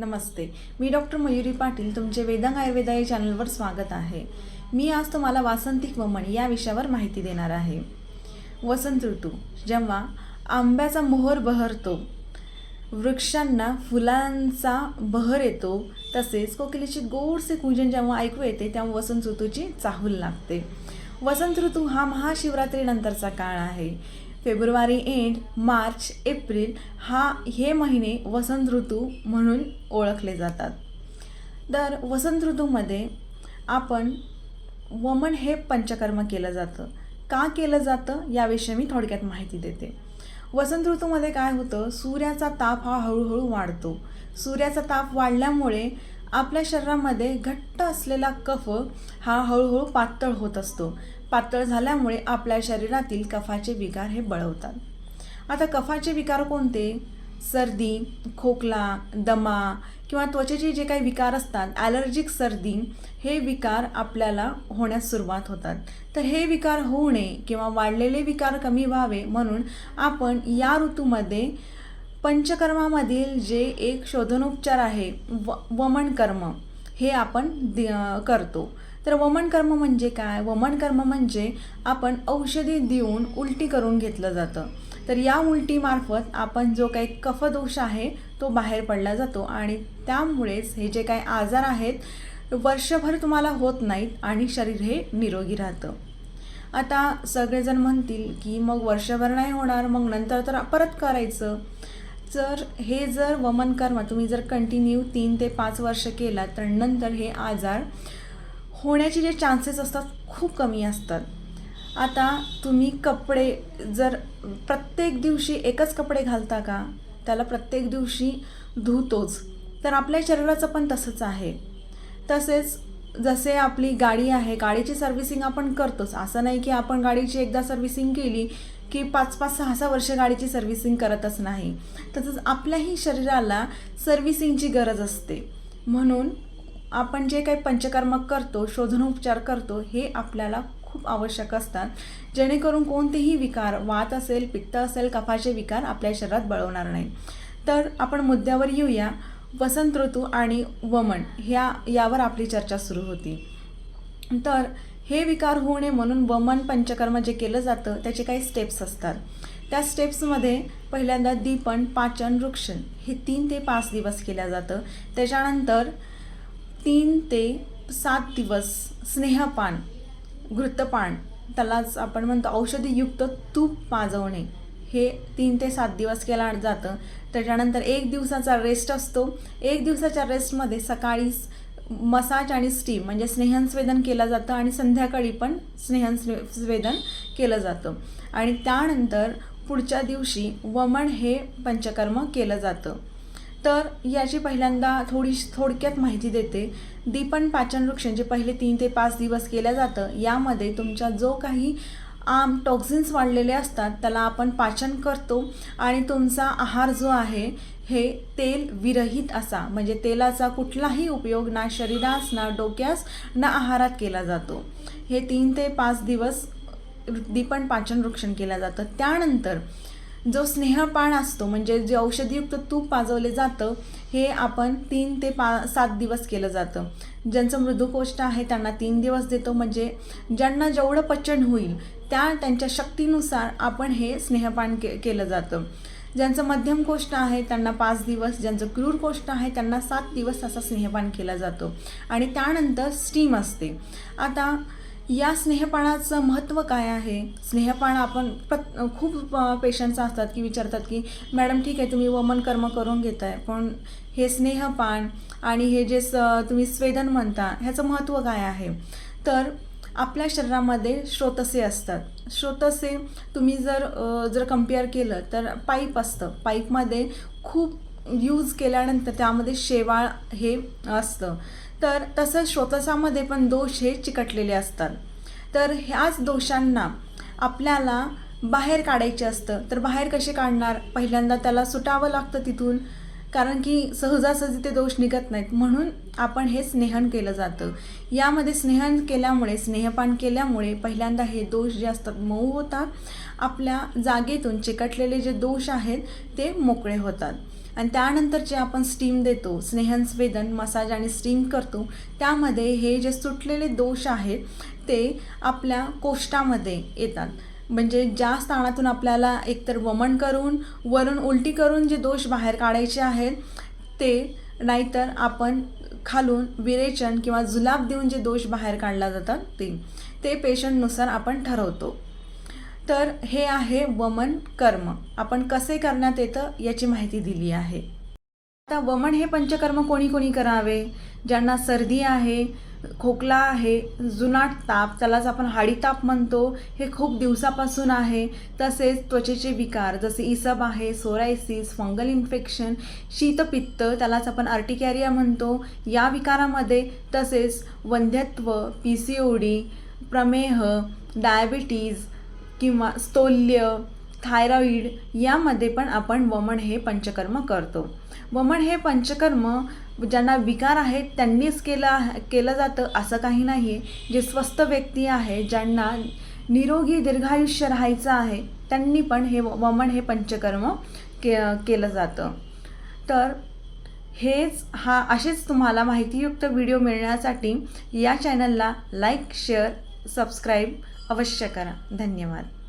नमस्ते. मी डॉक्टर मयुरी पाटील तुमचे वेदांग आयुर्वेदा या चॅनलवर स्वागत आहे. मी आज तुम्हाला वासंतिक वमन या विषयावर माहिती देणार आहे. वसंत ऋतू जेव्हा आंब्याचा मोहर बहरतो वृक्षांना फुलांचा बहर येतो तसेच कोकिलेचे गोडसे कुंजन जेव्हा ऐकू येते तेव्हा वसंत ऋतूची चाहूल लागते. वसंत ऋतू हा महाशिवरात्रीनंतरचा काळ आहे. फेब्रुवारी एंड मार्च एप्रिल हा हे महिने वसंत ऋतू म्हणून ओळखले जातात. तर वसंत ऋतूमध्ये आपण वमन हे पंचकर्म केलं जातं. का केलं जातं याविषयी मी थोडक्यात माहिती देते. वसंत ऋतूमध्ये काय होतं? सूर्याचा ताप हा हळूहळू वाढतो. सूर्याचा ताप वाढल्यामुळे आपल्या शरीरामध्ये घट्ट असलेला कफ हा हळूहळू पातळ होत असतो. पातळ झाल्यामुळे आपल्या शरीरातील कफाचे विकार हे बळवतात. आता कफाचे विकार कोणते? सर्दी खोकला दमा किंवा त्वचेचे जे काही विकार असतात ॲलर्जिक सर्दी हे विकार आपल्याला होण्यास सुरुवात होतात. तर हे विकार होऊ नये किंवा वाढलेले विकार कमी व्हावे म्हणून आपण या ऋतूमध्ये पंचकर्मामधील जे एक शोधनोपचार आहे व वमन कर्म हे आपण दि करतो. तर वमन कर्म म्हणजे काय? वमन कर्म म्हणजे आपण औषधी देऊन उलटी करून घेतलं जातं. तर या उलटीमार्फत आपण जो काही कफदोष आहे तो बाहेर पडला जातो आणि त्यामुळेच हे जे काही आजार आहेत वर्षभर तुम्हाला होत नाहीत आणि शरीर हे निरोगी राहतं. आता सगळेजण म्हणतील की मग वर्षभर नाही होणार मग नंतर तर परत करायचं. जर हे जर वमन कर्म तुम्ही जर कंटिन्यू तीन ते पाच वर्ष केला तर नंतर हे आजार होण्याचे जे चान्सेस असतात खूप कमी असतात. आता तुम्ही कपडे जर प्रत्येक दिवशी एकच कपडे घालता का? त्याला प्रत्येक दिवशी धुतोच. तर आपल्या शरीराचं पण तसंच आहे. तसेच जसे आपली गाडी आहे गाडीची सर्व्हिसिंग आपण करतोच. असं नाही की आपण गाडीची एकदा सर्व्हिसिंग केली की पाच पाच सहा सहा वर्ष गाडीची सर्व्हिसिंग करतच नाही. तसंच आपल्याही शरीराला सर्व्हिसिंगची गरज असते. म्हणून आपण जे काही पंचकर्म करतो शोधनोपचार करतो हे आपल्याला खूप आवश्यक असतात. जेणेकरून कोणतेही विकार वात असेल पित्त असेल कफाचे विकार आपल्या शरीरात बळवणार नाही. तर आपण मुद्द्यावर येऊया. वसंत ऋतू आणि वमन ह्या यावर आपली चर्चा सुरू होती. तर हे विकार होऊ नये म्हणून वमन पंचकर्म जे केलं जातं त्याचे काही स्टेप्स असतात. त्या स्टेप्समध्ये पहिल्यांदा दीपन पाचन वृक्षण हे तीन ते पाच दिवस केलं जातं. त्याच्यानंतर तीन ते सात दिवस स्नेहपान घृतपान त्यालाच आपण म्हणतो औषधीयुक्त तूप पाजवणे. हे तीन ते सात दिवस केला जातं. त्याच्यानंतर एक दिवसाचा रेस्ट असतो. एक दिवसाच्या रेस्टमध्ये सकाळी मसाज आणि स्टीम म्हणजे स्नेहनस्वेदन केलं जातं आणि संध्याकाळी पण स्नेहन स्वेदन केलं जातं. आणि त्यानंतर पुढच्या दिवशी वमन हे पंचकर्म केलं जातं. तर याची पहिल्यांदा थोडी थोडक्यात माहिती देते. दीपन पाचन वृक्ष जे पहिले तीन ते पाच दिवस केलं जातं. यामध्ये तुमच्या जो काही आम टॉक्झिन्स वाढलेले असतात त्याला आपण पाचन करतो आणि तुमचा आहार जो आहे हे तेल विरहित असा. म्हणजे तेलाचा कुठलाही उपयोग ना शरीरास ना डोक्यास ना आहारात केला जातो. हे तीन ते पाच दिवस दीपण पाचन वृक्षण केलं जातं. त्यानंतर जो स्नेहपान असतो म्हणजे जे औषधीयुक्त तूप पाजवले जातं हे आपण तीन ते पा सात दिवस केलं जातं. ज्यांचं मृदुकोष्ठ आहे त्यांना तीन दिवस देतो. म्हणजे ज्यांना जेवढं पचन होईल त्या त्यांच्या शक्तीनुसार आपण हे स्नेहपान के केलं जातं. ज्यांचं मध्यम कोष्ठ आहे त्यांना पाच दिवस. ज्यांचं क्रूर कोष्ठ आहे त्यांना सात दिवस असा स्नेहपान केला जातो. आणि त्यानंतर स्टीम असते. आता या स्नेहपानाचं महत्त्व काय आहे? स्नेहपान आपण प्रत खूप पेशंट्स असतात की विचारतात की मॅडम ठीक आहे तुम्ही वमन कर्म करून घेत आहे पण हे स्नेहपान आणि हे जे स तुम्ही स्वेदन म्हणता ह्याचं महत्त्व काय आहे? तर आपल्या शरीरामध्ये श्रोतसे असतात. श्रोतसे तुम्ही जर जर कंपेअर केलं तर पाईप असतं. पाईपमध्ये खूप यूज केल्यानंतर त्यामध्ये शेवाळ हे असतं. तर तसं श्रोतसामध्ये पण दोष हे चिकटलेले असतात. तर ह्याच दोषांना आपल्याला बाहेर काढायचे असतं. तर बाहेर कसे काढणार? पहिल्यांदा त्याला सुटावं लागतं तिथून कारण की सहजासहजी ते दोष निघत नाहीत. म्हणून आपण हे स्नेहन केलं जातं. यामध्ये स्नेहन केल्यामुळे स्नेहपान केल्यामुळे पहिल्यांदा हे दोष जे असतात मऊ होतात. आपल्या जागेतून चिकटलेले जे दोष आहेत ते मोकळे होतात. आणि त्यानंतर जे आपण स्टीम देतो स्नेहनस्वेदन मसाज आणि स्टीम करतो त्यामध्ये हे जे सुटलेले दोष आहेत ते आपल्या कोष्टामध्ये येतात. म्हणजे ज्या स्थानातून आपल्याला एकतर वमन करून वरून उलटी करून जे दोष बाहेर काढायचे आहेत ते नाहीतर आपण खालून विरेचन किंवा जुलाब देऊन जे दोष बाहेर काढला जातात ते ते पेशंटनुसार आपण ठरवतो. तर हे आहे वमन कर्म. आपण कसे करण्यात येतं याची माहिती दिली आहे. आता वमन हे पंचकर्म कोणी कोणी करावे? ज्यांना सर्दी आहे खोकला आहे जुनाट ताप त्यालाच आपण हाडी ताप म्हणतो हे खूप दिवसापासून आहे. तसेच त्वचेचे विकार जसे इसब आहे सोरायसिस फंगल इन्फेक्शन शीतपित्त त्यालाच आपण आर्टिकॅरिया म्हणतो. या विकारामध्ये तसेच वंध्यत्व पी सी ओ डी प्रमेह डायबिटीज किंवा स्तोल्य थायरॉईड यामध्ये पण आपण वमन हे पंचकर्म करतो. वमन हे पंचकर्म ज्यांना विकार आहेत त्यांनीच केलं केलं जातं असं काही नाही आहे जे स्वस्थ व्यक्ती आहे ज्यांना निरोगी दीर्घायुष्य राहायचं आहे त्यांनी पण हे वमन हे पंचकर्म के केलं जातं. तर हेच हा असेच तुम्हाला माहितीयुक्त व्हिडिओ मिळण्यासाठी या चॅनलला लाईक शेअर सबस्क्राईब अवश्य करा. धन्यवाद.